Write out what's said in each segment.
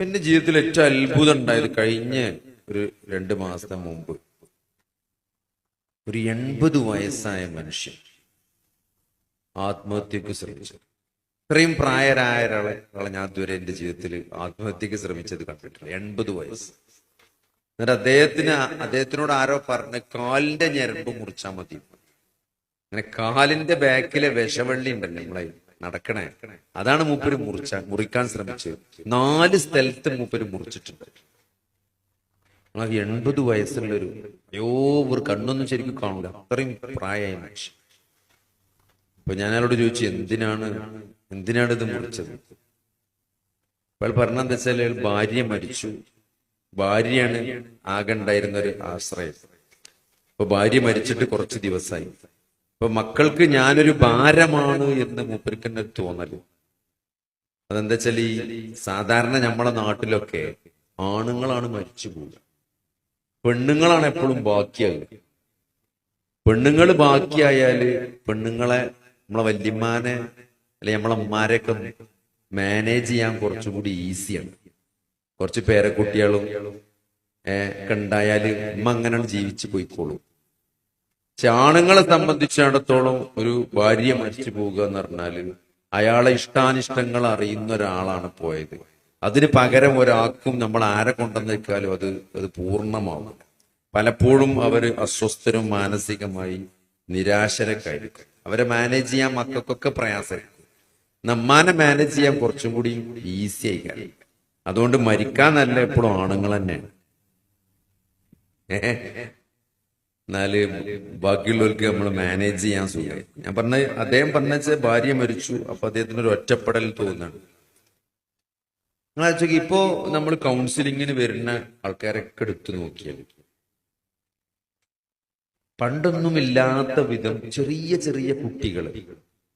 എന്റെ ജീവിതത്തിൽ ഏറ്റവും അത്ഭുതം ഉണ്ടായത് കഴിഞ്ഞ ഒരു രണ്ട് മാസത്തെ മുമ്പ്. ഒരു എൺപത് വയസ്സായ മനുഷ്യൻ ആത്മഹത്യക്ക് ശ്രമിച്ചു ഇത്രയും പ്രായരായ ഒരാളെ ഞാൻ ഇതുവരെ എന്റെ ജീവിതത്തിൽ ആത്മഹത്യക്ക് ശ്രമിച്ചത് കണ്ടിട്ടില്ല. എൺപത് വയസ്സ്. എന്നിട്ട് അദ്ദേഹത്തിന് അദ്ദേഹത്തിനോട് ആരോ പറഞ്ഞ് കാലിന്റെ ഞരമ്പ് മുറിച്ചാൽ മതി. അങ്ങനെ കാലിന്റെ ബാക്കിലെ വിഷവള്ളി ഉണ്ടല്ലോ നമ്മളെ. നടക്കണേ. അതാണ് മൂപ്പര് മുറിച്ച മുറിക്കാൻ ശ്രമിച്ചത് നാല് സ്ഥലത്ത് മൂപ്പര് മുറിച്ചിട്ടുണ്ട്. എൺപത് വയസ്സുള്ള ഒരു അയ്യോ ഒരു കണ്ണൊന്നും ശരിക്കും കാണില്ല അത്രയും പ്രായമായ മനുഷ്യൻ. അപ്പൊ ഞാൻ അയാളോട് ചോദിച്ചു എന്തിനാണ് എന്തിനാണ് ഇത് മുറിച്ചത്? അയാൾ പറഞ്ഞെന്താ വെച്ചാൽ അയാൾ ഭാര്യ മരിച്ചു. ഭാര്യയാണ് ആകെ ഉണ്ടായിരുന്ന ഒരു ആശ്രയം. അപ്പൊ ഭാര്യ മരിച്ചിട്ട് കുറച്ച് ദിവസമായി അപ്പൊ മക്കൾക്ക് ഞാനൊരു ഭാരമാണ് എന്ന് ഒരു തോന്നൽ. അതെന്താ വെച്ചാൽ ഈ സാധാരണ നമ്മളെ നാട്ടിലൊക്കെ ആണുങ്ങളാണ് മരിച്ചു പോവുക. പെണ്ണുങ്ങളാണ് എപ്പോഴും ബാക്കിയാകുക പെണ്ണുങ്ങൾ ബാക്കിയായാൽ പെണ്ണുങ്ങളെ നമ്മളെ വല്യമ്മാനെ അല്ലെ നമ്മളെ അമ്മാരെയൊക്കെ മാനേജ് ചെയ്യാൻ കുറച്ചുകൂടി ഈസിയാണ്. കുറച്ച് പേരക്കുട്ടികളും ഏഹ് ഉണ്ടായാൽ ഉമ്മ അങ്ങനെ ജീവിച്ചു പോയിക്കോളും. പക്ഷെ ആണുങ്ങളെ സംബന്ധിച്ചിടത്തോളം ഒരു ഭാര്യ മരിച്ചു പോവുക എന്ന് പറഞ്ഞാൽ അയാളെ ഇഷ്ടാനിഷ്ടങ്ങൾ അറിയുന്ന ഒരാളാണ് പോയത്. അതിന് പകരം ഒരാൾക്കും നമ്മൾ ആരെ കൊണ്ടുവന്നേക്കാലും അത് അത് പൂർണമാവും. പലപ്പോഴും അവർ അസ്വസ്ഥരും മാനസികമായി നിരാശരക്കായിരിക്കും. അവരെ മാനേജ് ചെയ്യാൻ മക്കൾക്കൊക്കെ പ്രയാസമായിരിക്കും. നമ്മാനെ മാനേജ് ചെയ്യാൻ കുറച്ചും കൂടി ഈസി ആയി അതുകൊണ്ട് മരിക്കാൻ നല്ല എപ്പോഴും ആണുങ്ങൾ തന്നെയാണ്. എന്നാൽ ബാക്കിയുള്ളവർക്ക് നമ്മൾ മാനേജ് ചെയ്യാൻ സുഖമായി. ഞാൻ പറഞ്ഞ അദ്ദേഹം പറഞ്ഞ ഭാര്യ മരിച്ചു അപ്പൊ അദ്ദേഹത്തിന് ഒരു ഒറ്റപ്പെടൽ തോന്നുന്നുണ്ട് നിങ്ങൾ ഇപ്പോ നമ്മൾ കൗൺസിലിങ്ങിന് വരുന്ന ആൾക്കാരൊക്കെ എടുത്തു നോക്കിയാൽ പണ്ടൊന്നുമില്ലാത്ത വിധം ചെറിയ ചെറിയ കുട്ടികൾ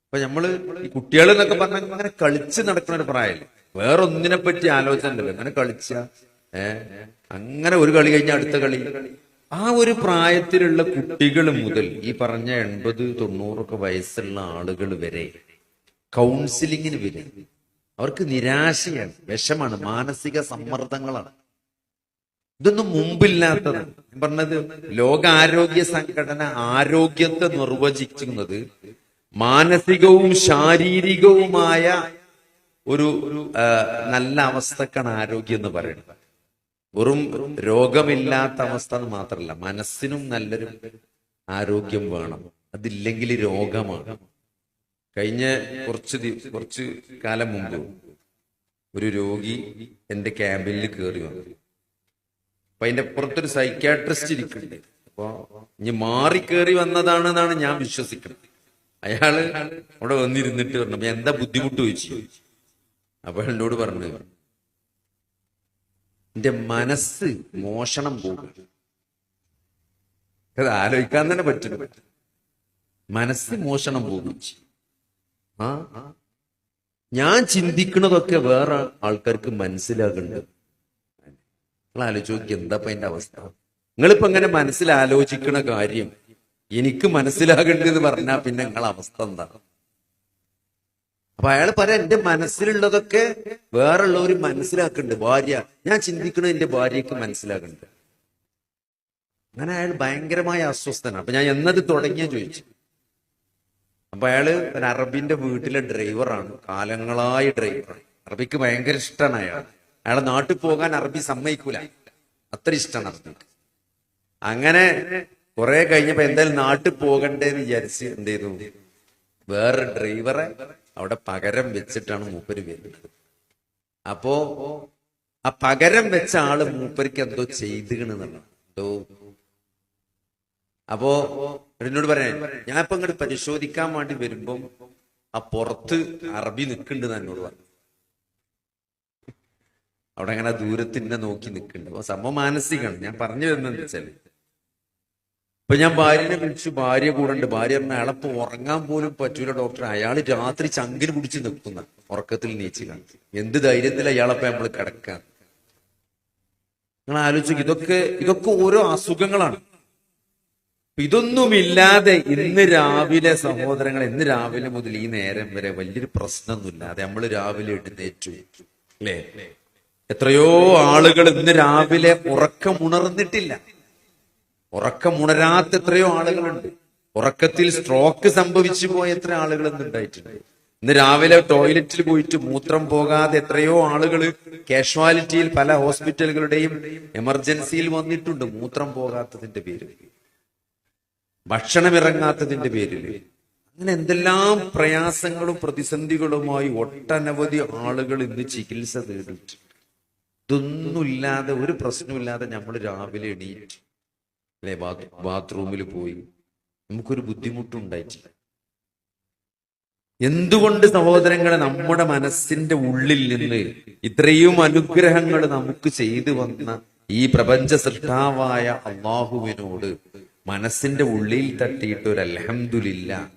അപ്പൊ നമ്മൾ ഈ കുട്ടികൾ എന്നൊക്കെ പറഞ്ഞാൽ അങ്ങനെ കളിച്ച് നടക്കുന്ന ഒരു പ്രായമല്ലേ വേറെ ഒന്നിനെ പറ്റി ആലോചന അങ്ങനെ കളിച്ച ഏഹ് അങ്ങനെ ഒരു കളി കഴിഞ്ഞ അടുത്ത കളി. ആ ഒരു പ്രായത്തിലുള്ള കുട്ടികൾ മുതൽ ഈ പറഞ്ഞ എൺപത് തൊണ്ണൂറൊക്കെ വയസ്സുള്ള ആളുകൾ വരെ കൗൺസിലിങ്ങിന് വരും. അവർക്ക് നിരാശയാണ് വിഷമാണ് മാനസിക സമ്മർദ്ദങ്ങളാണ്. ഇതൊന്നും മുമ്പില്ലാത്തതാണ് ഞാൻ പറഞ്ഞത് ലോകാരോഗ്യ സംഘടന ആരോഗ്യത്തെ നിർവചിക്കുന്നത് മാനസികവും ശാരീരികവുമായ ഒരു നല്ല അവസ്ഥക്കാണ് ആരോഗ്യം എന്ന് പറയുന്നത്. വെറും രോഗമില്ലാത്ത അവസ്ഥ എന്ന് മാത്രമല്ല മനസ്സിനും നല്ലൊരു ആരോഗ്യം വേണം. അതില്ലെങ്കിൽ രോഗമാണ്. കഴിഞ്ഞ കുറച്ച് കുറച്ച് കാലം മുമ്പ് ഒരു രോഗി എന്റെ ക്യാമ്പിൽ കയറി വന്നു. അപ്പൊ അതിന്റെ പുറത്തൊരു സൈക്യാട്രിസ്റ്റ് ഇരിക്കുന്നുണ്ട്. അപ്പൊ ഇനി മാറി കയറി വന്നതാണെന്നാണ് ഞാൻ വിശ്വസിക്കുന്നത്. അയാൾ അവിടെ വന്നിരുന്നിട്ട് പറഞ്ഞു "അപ്പൊ എന്താ ബുദ്ധിമുട്ട്? ചോദിച്ചു. അപ്പൊ എന്നോട് പറഞ്ഞു എന്റെ മനസ്സ് മോഷണം പോകും. അത് ആലോചിക്കാൻ തന്നെ പറ്റില്ല. മനസ്സ് മോഷണം പോകും. ആ? ഞാൻ ചിന്തിക്കുന്നതൊക്കെ വേറെ ആൾക്കാർക്ക് മനസ്സിലാകുന്നുണ്ട് നിങ്ങൾ ആലോചിച്ച് നോക്കി എന്താ എന്റെ അവസ്ഥ. നിങ്ങളിപ്പോ ഇങ്ങനെ മനസ്സിലാലോചിക്കണ കാര്യം എനിക്ക് മനസ്സിലാകേണ്ടത് പറഞ്ഞാ പിന്നെ നിങ്ങളെ അവസ്ഥ എന്താ? അപ്പൊ അയാൾ പറയാം എന്റെ മനസ്സിലുള്ളതൊക്കെ വേറുള്ളവർ മനസ്സിലാക്കുന്നുണ്ട് ഭാര്യ. ഞാൻ ചിന്തിക്കണത് എന്റെ ഭാര്യക്ക് മനസ്സിലാക്കുന്നുണ്ട് അങ്ങനെ അയാൾ ഭയങ്കരമായ അസ്വസ്ഥനാണ്. അപ്പൊ ഞാൻ എന്നത് തുടങ്ങിയാ ചോദിച്ചു. അപ്പൊ അയാൾ അറബിന്റെ വീട്ടിലെ ഡ്രൈവറാണ് കാലങ്ങളായ ഡ്രൈവറാണ്. അറബിക്ക് ഭയങ്കര ഇഷ്ടമാണ് അയാൾ അയാളെ നാട്ടിൽ പോകാൻ അറബി സമ്മതിക്കൂല. അത്ര ഇഷ്ടമാണ് അറബിക്ക്. അങ്ങനെ കുറെ കഴിഞ്ഞപ്പോ എന്തായാലും നാട്ടിൽ പോകണ്ടേന്ന് വിചാരിച്ച് എന്ത് ചെയ്തു? വേറെ ഡ്രൈവറെ അവിടെ പകരം വെച്ചിട്ടാണ് മൂപ്പര് വരുന്നത്. അപ്പോ ആ പകരം വെച്ച ആൾ മൂപ്പർക്ക് എന്തോ ചെയ്തുകണെന്നുള്ള എന്തോ? അപ്പോ എന്നോട് പറയാൻ ഞാൻ ഇപ്പൊ ഇങ്ങോട്ട് പരിശോധിക്കാൻ വേണ്ടി വരുമ്പം ആ പുറത്ത് അറബി നിൽക്കുന്നുണ്ട് എന്നോട് പറഞ്ഞു അവിടെ അങ്ങനെ ദൂരത്തിന്നെ നോക്കി നിൽക്കുന്നുണ്ട് അപ്പൊ സംഭവം മാനസികമാണ് ഞാൻ പറഞ്ഞു വരുന്നത് വെച്ചാൽ ഇപ്പൊ ഞാൻ ഭാര്യനെ വിളിച്ചു. ഭാര്യ കൂടെ ഭാര്യ പറഞ്ഞ അയാളപ്പോ ഉറങ്ങാൻ പോലും പറ്റൂല ഡോക്ടർ അയാൾ രാത്രി ചങ്കിന് പിടിച്ച് നിൽക്കുന്ന ഉറക്കത്തിൽ നീച്ചു എന്ത് ധൈര്യത്തിൽ അയാളപ്പോ നമ്മൾ കിടക്കാൻ? നിങ്ങൾ ആലോചിക്കും ഇതൊക്കെ ഇതൊക്കെ ഓരോ അസുഖങ്ങളാണ്. ഇതൊന്നുമില്ലാതെ ഇന്ന് രാവിലെ സഹോദരങ്ങൾ ഇന്ന് രാവിലെ മുതൽ ഈ നേരം വരെ വലിയൊരു പ്രശ്നമൊന്നുമില്ലാതെ നമ്മൾ രാവിലെ എഴുന്നേറ്റു. അല്ലേ? എത്രയോ ആളുകൾ ഇന്ന് രാവിലെ ഉറക്കം ഉണർന്നിട്ടില്ല ഉറക്കം ഉണരാത്ത എത്രയോ ആളുകളുണ്ട്. ഉറക്കത്തിൽ സ്ട്രോക്ക് സംഭവിച്ചു പോയ എത്ര ആളുകൾ ഉണ്ടായിട്ടുണ്ട്. ഇന്ന് രാവിലെ ടോയ്ലറ്റിൽ പോയിട്ട് മൂത്രം പോകാതെ എത്രയോ ആളുകൾ കാഷ്വാലിറ്റിയിൽ പല ഹോസ്പിറ്റലുകളുടെയും എമർജൻസിയിൽ വന്നിട്ടുണ്ട്. മൂത്രം പോകാത്തതിന്റെ പേരിൽ. ഭക്ഷണം ഇറങ്ങാത്തതിന്റെ പേരിൽ. അങ്ങനെ എന്തെല്ലാം പ്രയാസങ്ങളും പ്രതിസന്ധികളുമായി ഒട്ടനവധി ആളുകൾ ഇന്ന് ചികിത്സ തേടിയിട്ടുണ്ട് ഇതൊന്നുമില്ലാതെ ഒരു പ്രശ്നമില്ലാതെ നമ്മൾ രാവിലെ എണീറ്റ് അല്ലെ? ബാത്റൂമിൽ പോയി. നമുക്കൊരു ബുദ്ധിമുട്ടുണ്ടായിട്ടില്ല. എന്തുകൊണ്ട് സഹോദരങ്ങളെ നമ്മുടെ മനസ്സിന്റെ ഉള്ളിൽ നിന്ന് ഇത്രയും അനുഗ്രഹങ്ങൾ നമുക്ക് ചെയ്തു വന്ന ഈ പ്രപഞ്ച സൃഷ്ടാവായ അള്ളാഹുവിനോട് മനസ്സിന്റെ ഉള്ളിൽ തട്ടിയിട്ട് ഒരു അലഹമില്ല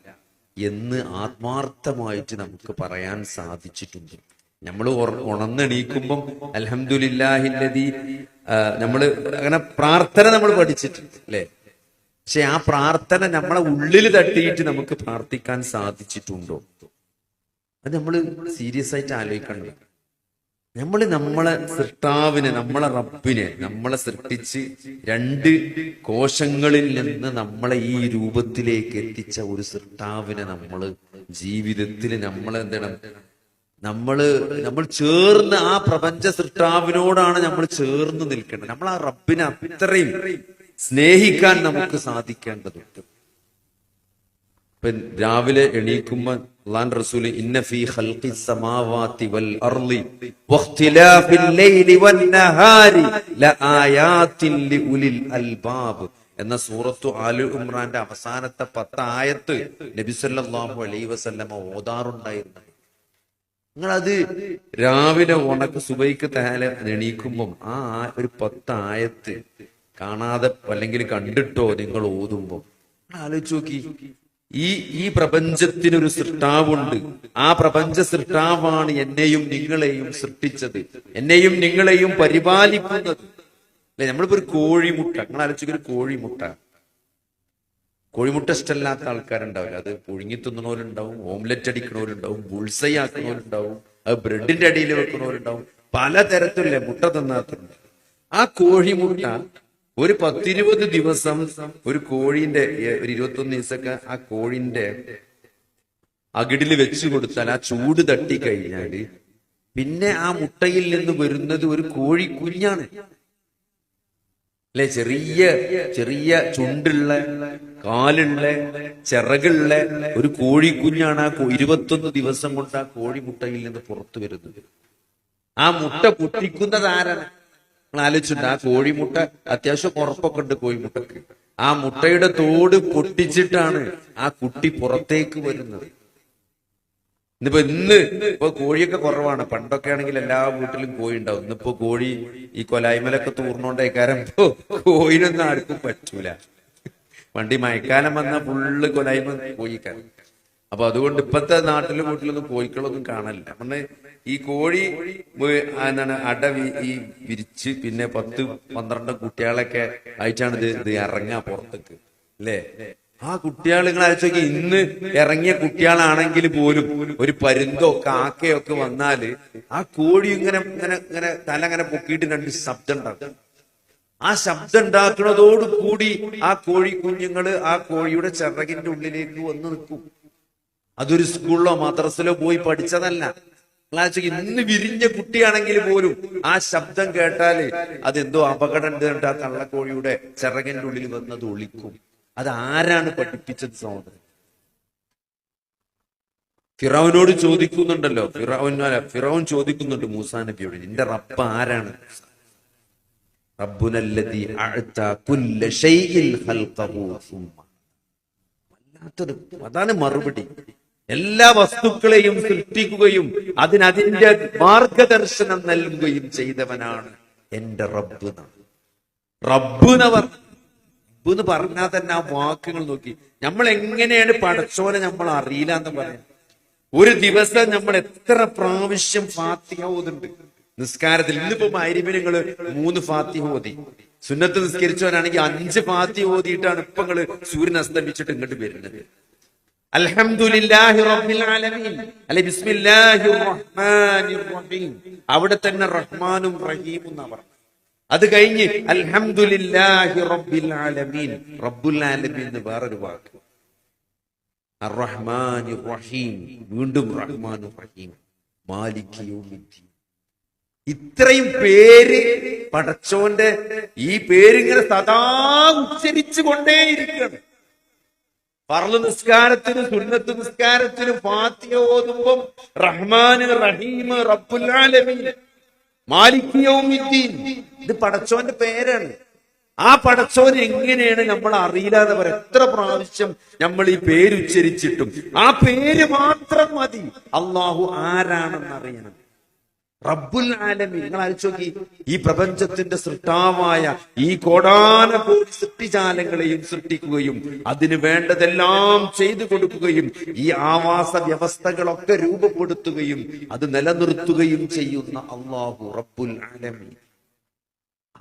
എന്ന് ആത്മാർത്ഥമായിട്ട് നമുക്ക് പറയാൻ സാധിച്ചിട്ടുണ്ട്. നമ്മൾ ഉണർന്നെണീക്കുമ്പം അലഹമുല്ലാഹില്ലതി നമ്മൾ അങ്ങനെ പ്രാർത്ഥന നമ്മൾ പഠിച്ചിട്ടുണ്ട് അല്ലെ? പക്ഷെ ആ പ്രാർത്ഥന നമ്മളെ ഉള്ളിൽ തട്ടിയിട്ട് നമുക്ക് പ്രാർത്ഥിക്കാൻ സാധിച്ചിട്ടുണ്ടോ? അത് നമ്മൾ സീരിയസ് ആയിട്ട് ആലോചിക്കണ്ട? നമ്മൾ നമ്മളെ സൃഷ്ടാവിനെ നമ്മളെ റബ്ബിനെ നമ്മളെ സൃഷ്ടിച്ച് രണ്ട് കോശങ്ങളിൽ നിന്ന് നമ്മളെ ഈ രൂപത്തിലേക്ക് എത്തിച്ച ഒരു സൃഷ്ടാവിനെ നമ്മൾ ജീവിതത്തിൽ നമ്മൾ നമ്മൾ ചേർന്ന് ആ പ്രപഞ്ച സൃഷ്ടാവിനോടാണ് നമ്മൾ ചേർന്ന് നിൽക്കേണ്ടത്. നമ്മൾ ആ റബ്ബിനെ അത്രയും സ്നേഹിക്കാൻ നമുക്ക് സാധിക്കേണ്ടതുണ്ട്. ഇപ്പൊ രാവിലെ എണീക്കുമ്പോ അള്ളാൻ റസൂൽ ഇന്ന ഫീ ഖൽഖി വൽ അർളി ലൈലി അൽബാബ് എന്ന സൂറത്തു ആലു ഇമ്രാന്റെ അവസാനത്തെ പത്ത് ആയത്ത് നബി സല്ലല്ലാഹു അലൈഹി വസല്ലമ ഓതാറുണ്ടായിരുന്നു. നിങ്ങളത് രാവിലെ ഉണക്ക് സുബൈക്ക് താല എണീക്കുമ്പം ആ ഒരു പത്ത് ആയത്ത് കാണാതെ അല്ലെങ്കിൽ കണ്ടിട്ടോ നിങ്ങൾ ഓതുമ്പോ. ആലോചിച്ച് നോക്കി. ഈ ഈ പ്രപഞ്ചത്തിനൊരു സൃഷ്ടാവുണ്ട്. ആ പ്രപഞ്ച സൃഷ്ടാവാണ് എന്നെയും നിങ്ങളെയും സൃഷ്ടിച്ചത്. എന്നെയും നിങ്ങളെയും പരിപാലിക്കുന്നത്. അല്ലെ? നമ്മളിപ്പോ ഒരു കോഴിമുട്ട. നിങ്ങൾ ആലോചിക്കൊരു കോഴിമുട്ട. കോഴിമുട്ട ഇഷ്ടമല്ലാത്ത ആൾക്കാരുണ്ടാവില്ല. അത് പുഴുങ്ങി തിന്നണവരുണ്ടാവും ഓംലെറ്റ് അടിക്കണവരുണ്ടാവും ബുൾസൈ ആക്കുന്നവരുണ്ടാവും അത് ബ്രെഡിന്റെ അടിയിൽ വെക്കുന്നവരുണ്ടാവും പലതരത്തിലുള്ള മുട്ട തിന്നാത്തുണ്ട്. ആ കോഴിമുട്ട ഒരു പത്തിരുപത് ദിവസം ഒരു കോഴിന്റെ ഒരു ഇരുപത്തൊന്ന് ദിവസമൊക്കെ ആ കോഴിന്റെ അകിടിൽ വെച്ചു കൊടുത്താൽ ആ ചൂട് തട്ടി കഴിഞ്ഞാൽ പിന്നെ ആ മുട്ടയിൽ നിന്ന് വരുന്നത് ഒരു കോഴി കുഞ്ഞാണ്. അല്ലെ ചെറിയ ചെറിയ ചുണ്ടുള്ള കാലുള്ള ചിറകുള്ള ഒരു കോഴിക്കുഞ്ഞാണ് ആ ഇരുപത്തൊന്ന് ദിവസം കൊണ്ട് ആ കോഴിമുട്ടയിൽ നിന്ന് പുറത്തു വരുന്നത്. ആ മുട്ട പൊട്ടിക്കുന്നത് ആരാണ്? നിങ്ങൾ ആലോചിച്ചിട്ടുണ്ട് ആ കോഴിമുട്ട അത്യാവശ്യം ഉറപ്പൊക്കെ ഉണ്ട് കോഴിമുട്ടക്ക്. ആ മുട്ടയുടെ തോട് പൊട്ടിച്ചിട്ടാണ് ആ കുട്ടി പുറത്തേക്ക് വരുന്നത്. ഇന്നിപ്പോ ഇന്ന് ഇപ്പൊ കോഴിയൊക്കെ കുറവാണ്. പണ്ടൊക്കെ ആണെങ്കിൽ എല്ലാ വീട്ടിലും കോഴി ഉണ്ടാവും. ഇന്നിപ്പോ കോഴി ഈ കൊലായ്മലൊക്കെ തൂർന്നോണ്ടേക്കാരം ഇപ്പൊ കോഴിനൊന്നും ആർക്കും പറ്റൂല. വണ്ടി മഴക്കാലം വന്ന ഫുള്ള് കൊലായ്മ കോഴിക്കാരൻ അപ്പൊ അതുകൊണ്ട് ഇപ്പത്തെ നാട്ടിലും വീട്ടിലൊന്നും കോഴിക്കളൊന്നും കാണലില്ല. പിന്നെ ഈ കോഴി എന്താണ് അട ഈ വിരിച്ച് പിന്നെ പത്ത് പന്ത്രണ്ട് കുട്ടികളൊക്കെ ഇത് ഇത് ഇറങ്ങാ പുറത്തേക്ക്. അല്ലേ? ആ കുട്ടികൾ നിങ്ങൾ അയച്ചോക്കി ഇന്ന് ഇറങ്ങിയ കുട്ടികളാണെങ്കിൽ പോലും ഒരു പരുന്തോ കാക്കയോ ഒക്കെ വന്നാൽ ആ കോഴി ഇങ്ങനെ ഇങ്ങനെ ഇങ്ങനെ തല ഇങ്ങനെ പൊക്കിയിട്ട് രണ്ട് ശബ്ദം ഉണ്ടാക്കും. ആ ശബ്ദം ഉണ്ടാക്കുന്നതോട് കൂടി ആ കോഴി കുഞ്ഞുങ്ങൾ ആ കോഴിയുടെ ചിറകിന്റെ ഉള്ളിലേക്ക് വന്ന് നിൽക്കും. അതൊരു സ്കൂളിലോ മദ്രസിലോ പോയി പഠിച്ചതല്ല. ക്ലാസ് ഇന്ന് വിരിഞ്ഞ കുട്ടിയാണെങ്കിൽ പോലും ആ ശബ്ദം കേട്ടാൽ അതെന്തോ അപകടം ഉണ്ട് ആ കള്ളക്കോഴിയുടെ ചിറകിന്റെ ഉള്ളിൽ വന്നത് ഒളിക്കും അത് ആരാണ് പഠിപ്പിച്ചത് സഹോദരൻ? ഫിറോവിനോട് ചോദിക്കുന്നുണ്ടല്ലോ. ഫിറോൻ ഫിറോൻ ചോദിക്കുന്നുണ്ട് മൂസാ നബിയോട്. നിന്റെ റബ്ബ് ആരാണ്? റബ്ബുനല്ലതി അതാണ് മറുപടി. എല്ലാ വസ്തുക്കളെയും സൃഷ്ടിക്കുകയും അതിനതിന്റെ മാർഗദർശനം നൽകുകയും ചെയ്തവനാണ് എന്റെ റബ്ബ് എന്നാണ്. റബ്ബ് എന്ന് പറഞ്ഞാൽ തന്നെ ആ വാക്കുകൾ നോക്കി. നമ്മൾ എങ്ങനെയാണ് പടച്ചോനെ നമ്മൾ അറിയില്ല എന്ന് പറയാം. ഒരു ദിവസം നമ്മൾ എത്ര പ്രാവശ്യം ഫാത്തിഹ ഓതുന്നുണ്ട് നിസ്കാരത്തിൽ ഇന്നിപ്പോ മൈരിബിന് നിങ്ങൾ മൂന്ന് ഫാത്തിഹ ഓതി. സുന്നത്ത് നിസ്കരിച്ചവനാണെങ്കിൽ അഞ്ച് ഫാത്തി ഓതിയിട്ടാണ് ഇപ്പൊ നിങ്ങൾ സൂര്യൻ അസ്തമിച്ചിട്ട് ഇങ്ങോട്ട് വരുന്നത്. അവിടെ തന്നെ റഹ്മാനും റഹീമും എന്നാ അത് കഴിഞ്ഞ് അൽഹംദുലില്ലാഹി റബ്ബിൽ ആലമീൻ. റബ്ബുൽ ആലമീൻ വേറൊരു വാക്ക്. റഹീം വീണ്ടും റഹ്മാനും റഹീം മാലിക് ഇത്രയും പേര് പടച്ചോന്റെ ഈ പേരിങ്ങനെ സദാ ഉച്ചരിച്ചു കൊണ്ടേയിരിക്കണം പറൽ നിസ്കാരത്തിനും സുന്നത്ത് നിസ്കാരത്തിനും ഫാത്തിയ ഓതുമ്പം റഹ്മാൻ റഹീം റബ്ബുലാലമീൻ മാലിക് യൗമിദ്ദീൻ. ഇത് പടച്ചോന്റെ പേരാണ്. ആ പടച്ചോൻ എങ്ങനെയാണ് നമ്മൾ അറിയില്ലാതെ വരെ എത്ര പ്രാവശ്യം നമ്മൾ ഈ പേരുച്ചരിച്ചിട്ടും ആ പേര് മാത്രം മതി. അള്ളാഹു ആരാണെന്ന് അറിയണം. റബ്ബുൽ ആലമി നിങ്ങൾ ആലോചിച്ച് നോക്കി. ഈ പ്രപഞ്ചത്തിന്റെ സൃഷ്ടാവായ ഈ കോടാന കോടി സൃഷ്ടിജാലങ്ങളെയും സൃഷ്ടിക്കുകയും അതിന് വേണ്ടതെല്ലാം ചെയ്തു കൊടുക്കുകയും ഈ ആവാസ വ്യവസ്ഥകളൊക്കെ രൂപപ്പെടുത്തുകയും അത് നിലനിർത്തുകയും ചെയ്യുന്ന അള്ളാഹു റബ്ബുൽ ആലമി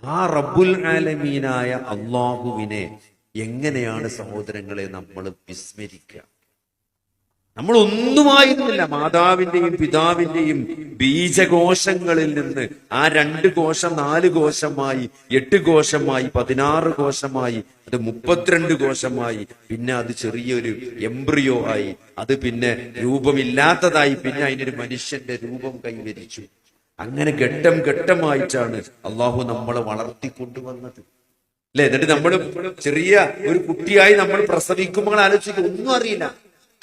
ആ റബ്ബുൽ ആലമീനായ അള്ളാഹുവിനെ എങ്ങനെയാണ് സഹോദരങ്ങളെ നമ്മൾ വിസ്മരിക്കുക? നമ്മൾ ഒന്നുമായിരുന്നില്ല മാതാവിന്റെയും പിതാവിന്റെയും ബീജകോശങ്ങളിൽ നിന്ന് ആ രണ്ട് കോശം നാല് കോശമായി എട്ട് കോശമായി പതിനാറ് കോശമായി അത് മുപ്പത്തിരണ്ട് കോശമായി. പിന്നെ അത് ചെറിയൊരു എംബ്രിയോ ആയി. അത് പിന്നെ രൂപമില്ലാത്തതായി പിന്നെ അതിനൊരു മനുഷ്യന്റെ രൂപം കൈവരിച്ചു. അങ്ങനെ ഘട്ടം ഘട്ടമായിട്ടാണ് അള്ളാഹു നമ്മളെ വളർത്തിക്കൊണ്ടുവന്നത്. അല്ലെ? എന്നിട്ട് നമ്മൾ ചെറിയ ഒരു കുട്ടിയായി നമ്മൾ പ്രസവിക്കുമ്പോൾ ആലോചിക്കും ഒന്നും അറിയില്ല.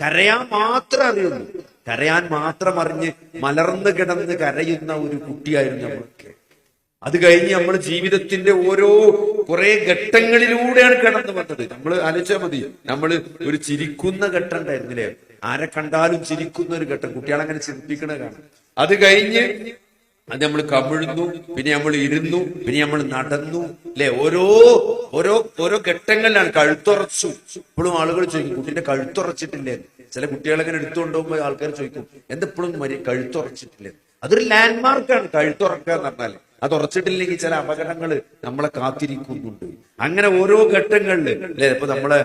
കരയാൻ മാത്രം അറിയുള്ളൂ കരയാൻ മാത്രം അറിഞ്ഞ് മലർന്നു കിടന്ന് കരയുന്ന ഒരു കുട്ടിയായിരുന്നു നമ്മളൊക്കെ അത് കഴിഞ്ഞ് നമ്മൾ ജീവിതത്തിന്റെ ഓരോ കുറെ ഘട്ടങ്ങളിലൂടെയാണ് കടന്നു വന്നത്. നമ്മൾ ആലോചിച്ചാൽ മതി. നമ്മൾ ഒരു ചിരിക്കുന്ന ഘട്ടം ഉണ്ടായിരുന്നില്ലേ? ആരെ കണ്ടാലും ചിരിക്കുന്ന ഒരു ഘട്ടം. കുട്ടികളെ അങ്ങനെ ചിരിപ്പിക്കണ കാണാം. അത് കഴിഞ്ഞ് അത് നമ്മൾ കമിഴ്ന്നു പിന്നെ നമ്മൾ ഇരുന്നു പിന്നെ നമ്മൾ നടന്നു അല്ലെ? ഓരോ ഓരോ ഓരോ ഘട്ടങ്ങളിലാണ് കഴുത്തുറച്ചു. ഇപ്പോഴും ആളുകൾ ചോദിക്കും കുട്ടിന്റെ കഴുത്തുറച്ചിട്ടില്ലേ? ചില കുട്ടികളെങ്ങനെ എടുത്തുകൊണ്ടുപോകുമ്പോൾ ആൾക്കാർ ചോദിക്കും എന്തെപ്പോഴും മരി കഴുത്തുറച്ചിട്ടില്ലേ? അതൊരു ലാൻഡ്മാർക്കാണ് കഴുത്തുറക്കുക എന്ന് പറഞ്ഞാൽ അത് ഉറച്ചിട്ടില്ലെങ്കിൽ ചില അപകടങ്ങൾ നമ്മളെ കാത്തിരിക്കുന്നുണ്ട്. അങ്ങനെ ഓരോ ഘട്ടങ്ങളിൽ അല്ലെ? ഇപ്പൊ നമ്മളെ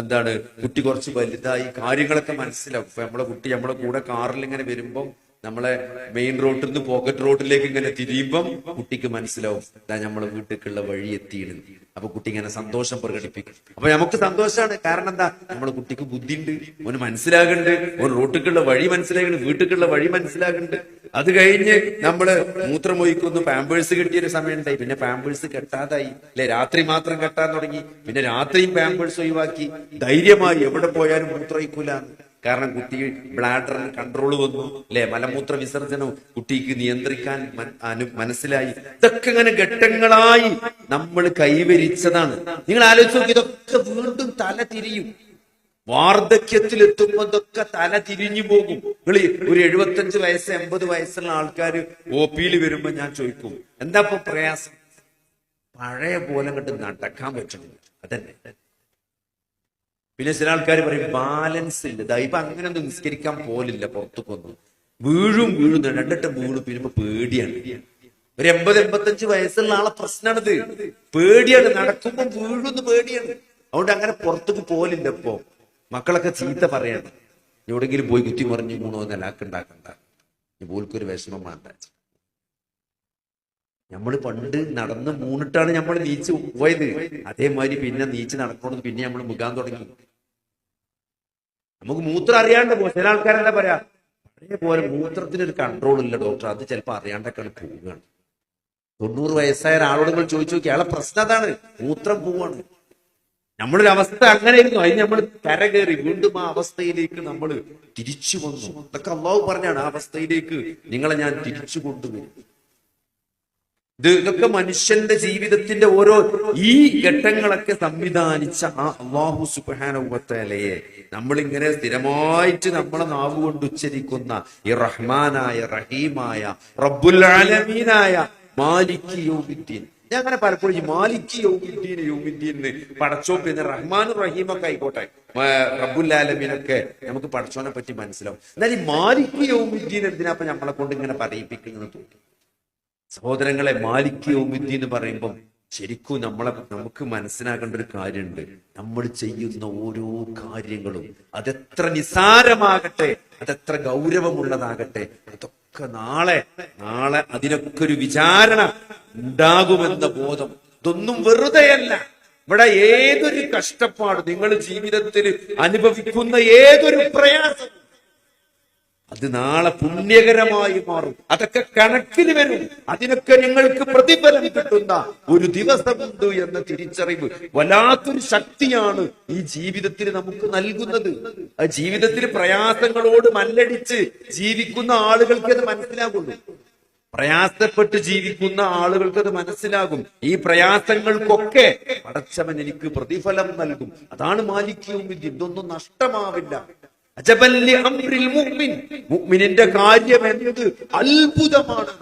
എന്താണ് കുട്ടി കുറച്ച് വലുതായി കാര്യങ്ങളൊക്കെ മനസ്സിലാവും. നമ്മളെ കുട്ടി നമ്മളെ കൂടെ കാറിൽ ഇങ്ങനെ വരുമ്പം നമ്മളെ മെയിൻ റോഡിൽ നിന്ന് പോക്കറ്റ് റോഡിലേക്ക് ഇങ്ങനെ തിരിയുമ്പം കുട്ടിക്ക് മനസ്സിലാവും ഇതാ നമ്മളെ വീട്ടിലേക്കുള്ള വഴി എത്തിയിടും അപ്പൊ കുട്ടി ഇങ്ങനെ സന്തോഷം പ്രകടിപ്പിക്കും. അപ്പൊ നമുക്ക് സന്തോഷമാണ് കാരണം എന്താ? നമ്മളെ കുട്ടിക്ക് ബുദ്ധിയുണ്ട് ഓന് മനസ്സിലാകുന്നുണ്ട് ഓൻ റോട്ടിലേക്കുള്ള വഴി മനസ്സിലാകുന്നുണ്ട് വീട്ടിലേക്കുള്ള വഴി മനസ്സിലാകുന്നുണ്ട് അത് കഴിഞ്ഞ് നമ്മൾ മൂത്രമൊഴിക്കുന്നു പാമ്പേഴ്സ് കിട്ടിയൊരു സമയം ഉണ്ടായി പിന്നെ പാമ്പേഴ്സ് കെട്ടാതായി. അല്ലെ രാത്രി മാത്രം കെട്ടാൻ തുടങ്ങി. പിന്നെ രാത്രിയും പാമ്പേഴ്സ് ഒഴിവാക്കി. ധൈര്യമായി എവിടെ പോയാലും മൂത്രമൊഴിക്കൂലെന്ന്. കാരണം കുട്ടി ബ്ലാഡറിന് കൺട്രോൾ വന്നു അല്ലെ? മലമൂത്ര വിസർജനം കുട്ടിക്ക് നിയന്ത്രിക്കാൻ മനസ്സിലായി. ഇതൊക്കെ ഇങ്ങനെ ഘട്ടങ്ങളായി നമ്മൾ കൈവരിച്ചതാണ്. നിങ്ങൾ ആലോചിച്ച് ഇതൊക്കെ വീണ്ടും തല തിരിയും. വാർദ്ധക്യത്തിൽ എത്തുമ്പോ ഇതൊക്കെ തല തിരിഞ്ഞു പോകും. നിങ്ങൾ ഒരു എഴുപത്തഞ്ച് വയസ്സ് എൺപത് വയസ്സുള്ള ആൾക്കാർ ഒ പിയിൽ വരുമ്പോ ഞാൻ ചോദിക്കും എന്താ ഇപ്പൊ പ്രയാസം? പഴയ പോലെ കണ്ട് നടക്കാൻ പറ്റുന്നില്ല. അതന്നെ. പിന്നെ ചില ആൾക്കാർ പറയും ബാലൻസ് ഇല്ല. ദാ ഇപ്പൊ അങ്ങനെ ഒന്നും നിസ്കരിക്കാൻ പോലില്ല പുറത്തുക്കൊന്നും. വീഴും വീഴും. രണ്ടിട്ട് വീണു പിന്നെ പേടിയാണ്. ഒരു എൺപത് എൺപത്തഞ്ച് വയസ്സുള്ള ആളെ പ്രശ്നമാണിത് പേടിയാണ്. നടക്കുമ്പോൾ വീഴുന്ന് പേടിയാണ്. അതുകൊണ്ട് അങ്ങനെ പുറത്തേക്ക് പോലില്ല ഇപ്പൊ. മക്കളൊക്കെ ചീത്ത പറയണം. എവിടെങ്കിലും പോയി കുത്തി മറിഞ്ഞ് മൂന്നോ നിലാക്കുണ്ടാക്കണ്ട പോൽക്കൊരു വിഷമം വേണ്ട. നമ്മൾ പണ്ട് നടന്ന് മൂന്നിട്ടാണ് നമ്മൾ നീച്ച് പോയത്. അതേമാതിരി പിന്നെ നീച്ച് നടക്കണമെന്ന് പിന്നെ നമ്മൾ മുഖാൻ തുടങ്ങി. നമുക്ക് മൂത്രം അറിയാണ്ട് പോകും ചില ആൾക്കാരെന്താ പറയാ? അതേപോലെ മൂത്രത്തിന് ഒരു കൺട്രോൾ ഇല്ല ഡോക്ടർ അത് ചിലപ്പോൾ അറിയാണ്ടൊക്കെയാണ് പോവുകയാണ്. തൊണ്ണൂറ് വയസ്സായ ഒരാളോട് നിങ്ങൾ ചോദിച്ചു നോക്കി അയാളെ പ്രശ്നം അതാണ്. മൂത്രം പോവാണ്. നമ്മളൊരു അവസ്ഥ അങ്ങനെയായിരുന്നു. അതിന് നമ്മൾ കരകയറി വീണ്ടും ആ അവസ്ഥയിലേക്ക് നമ്മൾ തിരിച്ചു വന്നു. അതൊക്കെ അള്ളാഹു പറഞ്ഞാണ് ആ അവസ്ഥയിലേക്ക് നിങ്ങളെ ഞാൻ തിരിച്ചു കൊണ്ടുവരും. ഇത് ഇതൊക്കെ മനുഷ്യന്റെ ജീവിതത്തിന്റെ ഓരോ ഈ ഘട്ടങ്ങളൊക്കെ സംവിധാനിച്ച ആ അള്ളാഹു നമ്മൾ നമ്മളിങ്ങനെ സ്ഥിരമായിട്ട് നമ്മളെ നാവ് കൊണ്ട് ഉച്ചരിക്കുന്ന ഈ റഹ്മാനായ റഹീമായ റബ്ബുൽ ആലമീനായ മാലിക് യൗമിദ്ദീൻ. ഞാൻ അങ്ങനെ പലപ്പോഴും മാലിക് യൗമിദ്ദീൻ യൗമിദ്ദീൻ പടച്ചോ പിന്നെ റഹ്മാൻ റഹീമൊക്കെ ആയിക്കോട്ടെ. ആലമീനൊക്കെ നമുക്ക് പടച്ചോനെ പറ്റി മനസ്സിലാവും. എന്നാൽ ഈ മാലിക് യൗമിദ്ദീൻ എന്തിനാപ്പ നമ്മളെ കൊണ്ട് ഇങ്ങനെ പറയിപ്പിക്കുന്നത്? തോന്നി സഹോദരങ്ങളെ മാലിക് യൗമിദ്ദീൻ എന്ന് പറയുമ്പം ശരിക്കും നമ്മളെ നമുക്ക് മനസ്സിലാക്കേണ്ട ഒരു കാര്യമുണ്ട്. നമ്മൾ ചെയ്യുന്ന ഓരോ കാര്യങ്ങളും അതെത്ര നിസാരമാകട്ടെ അതെത്ര ഗൗരവമുള്ളതാകട്ടെ അതൊക്കെ നാളെ നാളെ അതിനൊക്കെ ഒരു വിചാരണ ഉണ്ടാകുമെന്ന ബോധം. ഇതൊന്നും വെറുതെയല്ല. ഇവിടെ ഏതൊരു കഷ്ടപ്പാട് നിങ്ങൾ ജീവിതത്തിൽ അനുഭവിക്കുന്ന ഏതൊരു പ്രയാസം അത് നാളെ പുണ്യകരമായി മാറും. അതൊക്കെ കണക്കിന് വരും. അതിനൊക്കെ നിങ്ങൾക്ക് പ്രതിഫലം കിട്ടുന്ന ഒരു ദിവസമുണ്ട് എന്ന തിരിച്ചറിവ് വല്ലാത്തൊരു ശക്തിയാണ് ഈ ജീവിതത്തിൽ നമുക്ക് നൽകുന്നത്. ആ ജീവിതത്തിൽ പ്രയാസങ്ങളോട് മല്ലടിച്ച് ജീവിക്കുന്ന ആളുകൾക്ക് അത് മനസ്സിലാകുള്ളൂ. പ്രയാസപ്പെട്ട് ജീവിക്കുന്ന ആളുകൾക്ക് അത് മനസ്സിലാകും. ഈ പ്രയാസങ്ങൾക്കൊക്കെ പടച്ചവൻ എനിക്ക് പ്രതിഫലം നൽകും. അതാണ് മാലിക്യവും ഇതൊന്നും നഷ്ടമാവില്ല. അജബല്ലി അംറിൽ മുഅ്മിൻ. മുഅ്മിനിന്റെ കാര്യം എന്നത് അത്ഭുതമാണ്